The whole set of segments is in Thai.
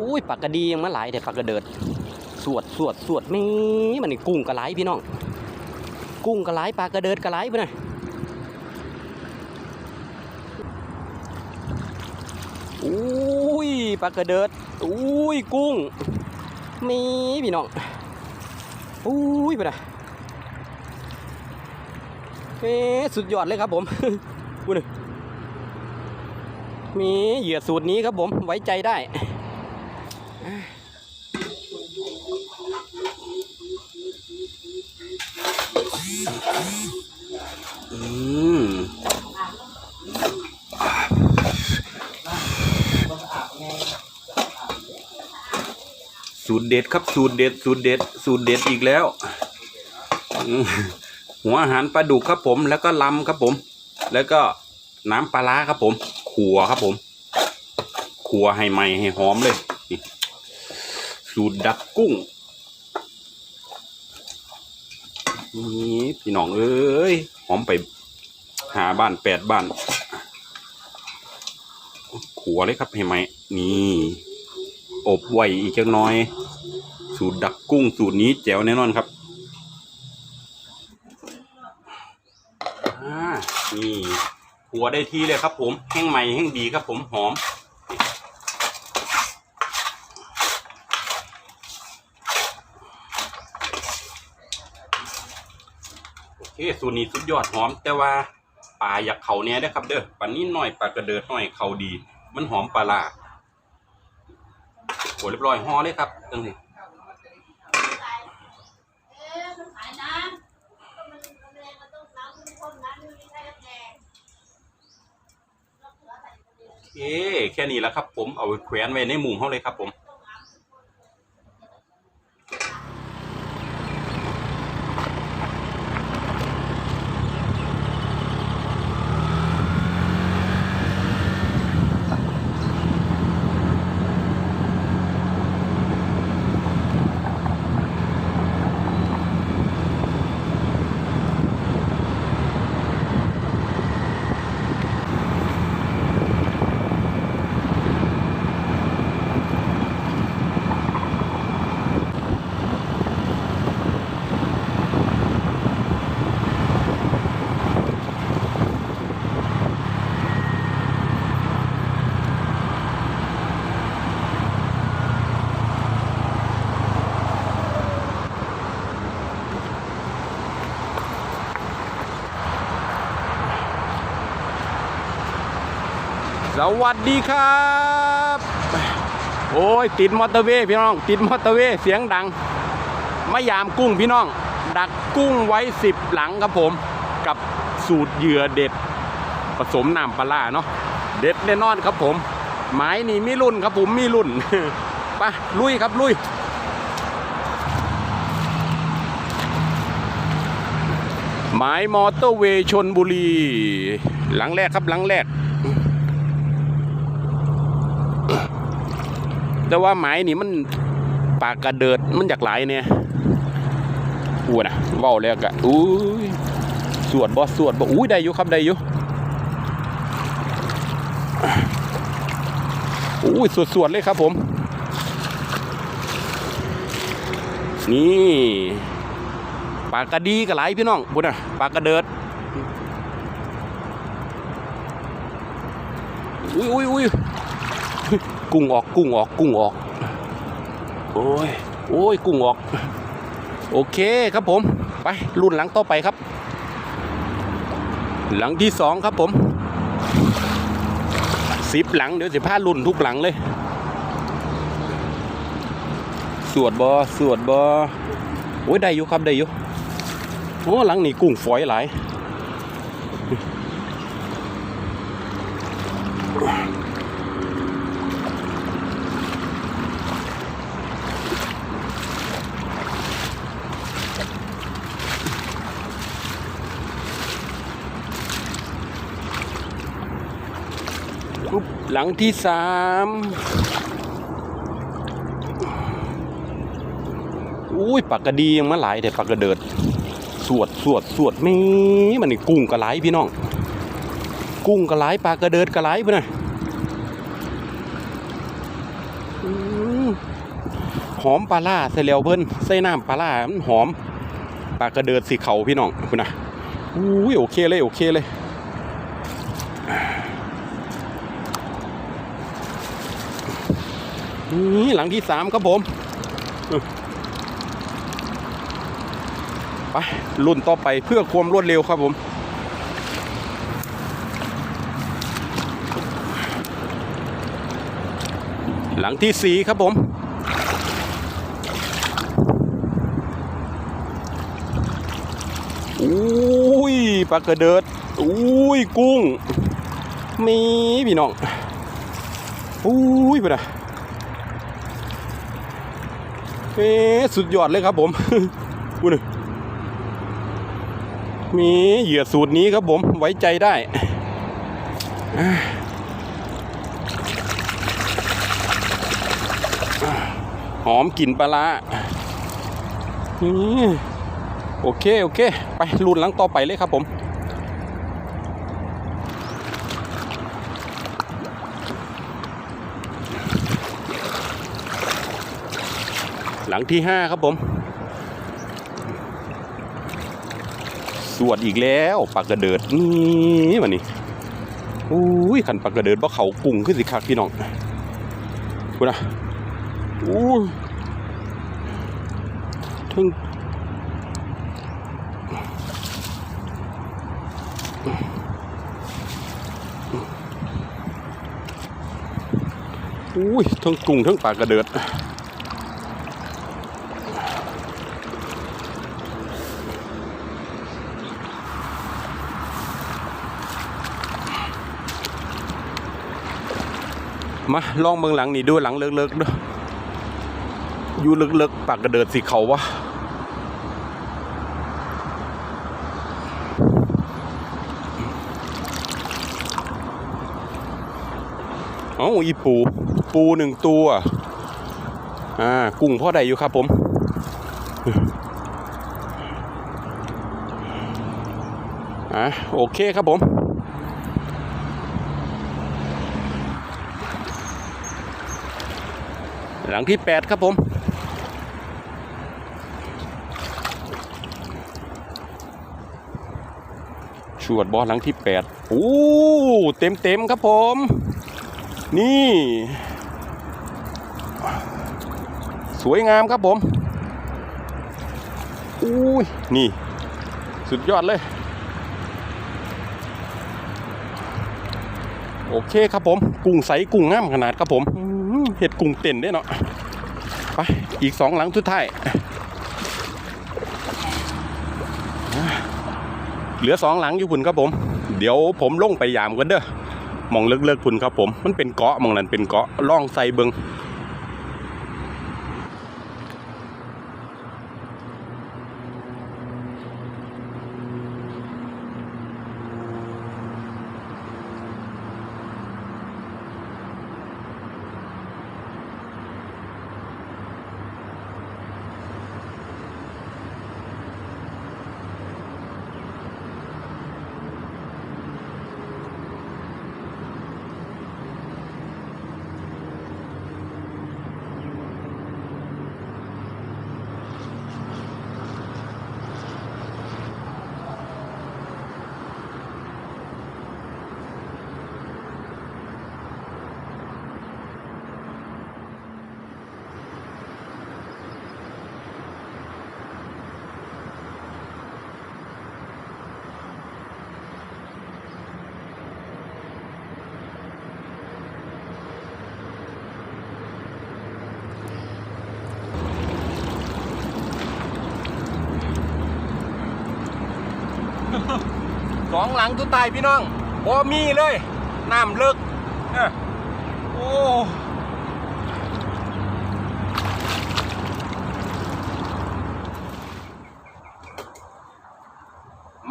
อุ้ยปากกระดียังมาหลายแต่ปากกระเดิด สวดสวดสวดแม่มันนี่กุ้งกระไหลพี่น้อง กุ้งกระไหลปลากระเดิดกระไหลไปหน่อยอุ้ยปลากระเดิดอุ้ยกุ้งมีพี่น้องอุ้ยไปนะเอ๊สุดยอดเลยครับผมพูดเลยมีเหยื่อสูตรนี้ครับผมไว้ใจได้ อืมสูตรเด็ดครับสูตรเด็ดสูตรเด็ดสูตรเด็ดอีกแล้วหัวอาหารปลาดุกครับผม แล้วก็ลำครับผม แล้วก็น้ำปลาร้าครับผม ขัวครับผม ขัวให้ใหม่ให้หอมเลย สูตรดักกุ้งนี่พี่น้องเอ้ยหอมไปหาบ้านแปดบ้านขัวเลยครับให้ไหมนี่อบไว้อีกจักหน้อย สูตรดักกุ้งสูตรนี้แจ๋วแน่นอนครับนี่ขัวได้ที่เลยครับผมแห้งใหม่แห้งดีครับผมหอม อเคสูตรนี้สุดยอดหอม แต่ว่าปลาอยากเขาเนี่ยนะครับ เด้อปลานี้หน่อยปลากระเดิดหน่อยเขาดี มันหอมปลาลาโหเรียบร้อยห่อเลยครับตั้งนี้เอ๊ะมันขายน้ำก็มันมันแรงไงเอใส่ไปเลยโอเคแค่นี้แล้วครับ ผมเอาแขวนไว้ในมุมเขาเลยครับผม สวัสดีครับ โอ้ย ติดมอเตอร์เวย์พี่น้อง ติดมอเตอร์เวย์เสียงดังมายามกุ้งพี่น้อง ดักกุ้งไว้สิบหลังครับผม กับสูตรเหยื่อเด็ด ผสมน้ำปลาเนาะเด็ดแน่นอนครับผมหมายนี่มีรุ่นครับผมมีรุ่นไปลุยครับลุยหมายมอเตอร์เวย์ชนบุรี หลังแรกครับหลังแรก แต่ว่าหมายนี่มันปากกระเดิดมันจากหลายเนี่ยอ้นอะเว้าแล้วกะอุ้ยสวดบ่สวดบ่อุ้ยได้อยู่ครับได้อยู่อุ้ยสวดสวดเลยครับผม นี่ปากกระดีกระไหลพี่น้องพุ่นะปากกระเดิดอุ้ยอุ้ยอุ้ย กุ้งออกกุ้งออกกุ้งออก โอ้ยโอ้ยกุ้งออก โอเคครับผม ไปรุ่นหลังต่อไปครับ หลังที่สองครับผมสิบหลังเดี๋ยวสิพารุ่นทุกหลังเลย สวดบอสวดบอโอ้ยได้อยู่ครับได้อยู่โอ้หลังนี้กุ้งฝอยหลาย หลังที่สามอุ้ยปากกระดียังมาหลายแต่ปากกระเดิด สวดสวดสวดมีมันนี่กุ้งกระไหลพี่น้อง กุ้งกระไหลปลากระเดิดกระไหลไปน่อยอืมหอมปลาล่าใส่แล้วเพิ่นใส่น้ำปลาล่ามันหอมปลากระเดิดสีเขาพี่น้องคุณนะอุ้ยโอเคเลยโอเคเลย นี่หลังที่สามครับผมไปรุ่นต่อไปเพื่อความรวดเร็วครับผม หลังที่สี่ครับผมอุ้ยปลากระเดิดอุ้ยกุ้ง มีพี่น้องอุ้ยไปนะ เอ๊สุดยอดเลยครับผมอุ้ยมีเหยื่อสูตรนี้ครับผมไว้ใจได้หอมกลิ่นปลาร้าโอเค โอเค ไปรุ่นหลังต่อไปเลยครับผม หลังที่ห้าครับผม สวดอีกแล้วปากกระเดิดนี่มันนี่อุ้ยขันปากกระเดิดว่าะเขากุ้งขึ้นสิครับพี่น้องคุณนะอู้ยถึงอุ้ยทั้งกุ้งทั้งปลากระเดิด มาลองเมืองหลังนี่ดูหลังเลิกๆด้วยอยู่เลิกๆปากกระเดิดสีเขาวะเอ้าอีปู ปูหนึ่งตัว อ่า กุ้งพ่อใดอยู่ครับผม อะโอเคครับผม หลังที่แปดครับผม ชวดบอหลังที่แปดโอ้เต็มเต็มๆครับผม นี่ สวยงามครับผมอุ้ยนี่ สุดยอดเลย โอเคครับผม กุ้งใสกุ้งงามขนาดครับผม เห็ดกุ้งเต้นด้วยเนาะไปอีกสองหลังทุดท้ายเหลือสองหลังอยู่พุ่นครับผม เดี๋ยวผมลงไปยามกันเด้อมองเลิกๆพุ่นครับผม มันเป็นเกาะมองนั้นเป็นเกาะล่องไซเบิง สองหลังสุดท้ายพี่น้องบ่มีเลยน้ำลิกโอ้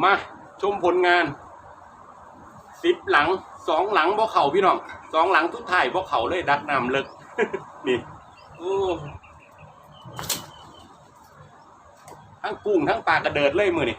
มาชมผลงานสิบหลังสองหลังบ่เข่าพี่น้องสองหลังทุกถ่ายบ่เข่าเลยดักน้ำเลิกนี่โอ้ทั้งกุ้งทั้งปลากระเดิดเลยมือนี่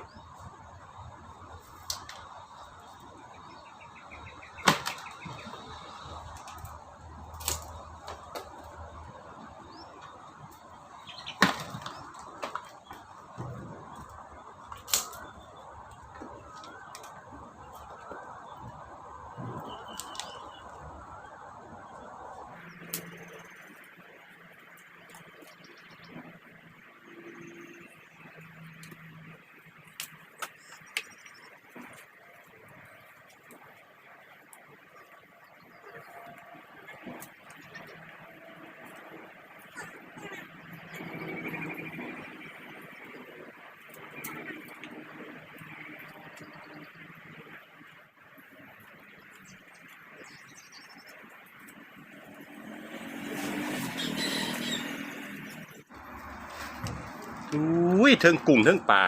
อุ้ยเทิงกุ้งเทิงปลา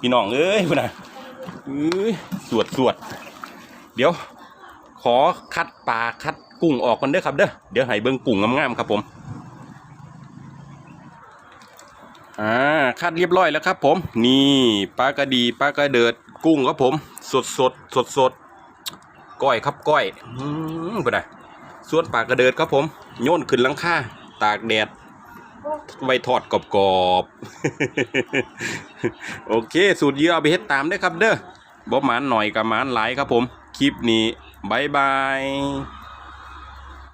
พี่น้องเอ้ยพุ่นนะอุ้ยสวดสวดเดี๋ยว ขอคัดปลาคัดกุ้งออกกันเด้อครับเด้อเดี๋ยวให้เบิ่งกุ้งงามๆครับผมอ่าคัดเรียบร้อยแล้วครับ ผม นี่ปลากระดีปลากระเดิดกุ้งครับผม สดสดสดสดก้อยครับก้อยอืมไปไหนส่วนปลากระเดิดครับผม โยนขึ้นลังค่าตากแดด ไว้ทอดกรอบๆ โอเค สูตรเยอะเอาไปเฮ็ดตามได้ครับเด้อบ่หมานหน่อยกับหมานหลายครับผม คลิปนี้บายบาย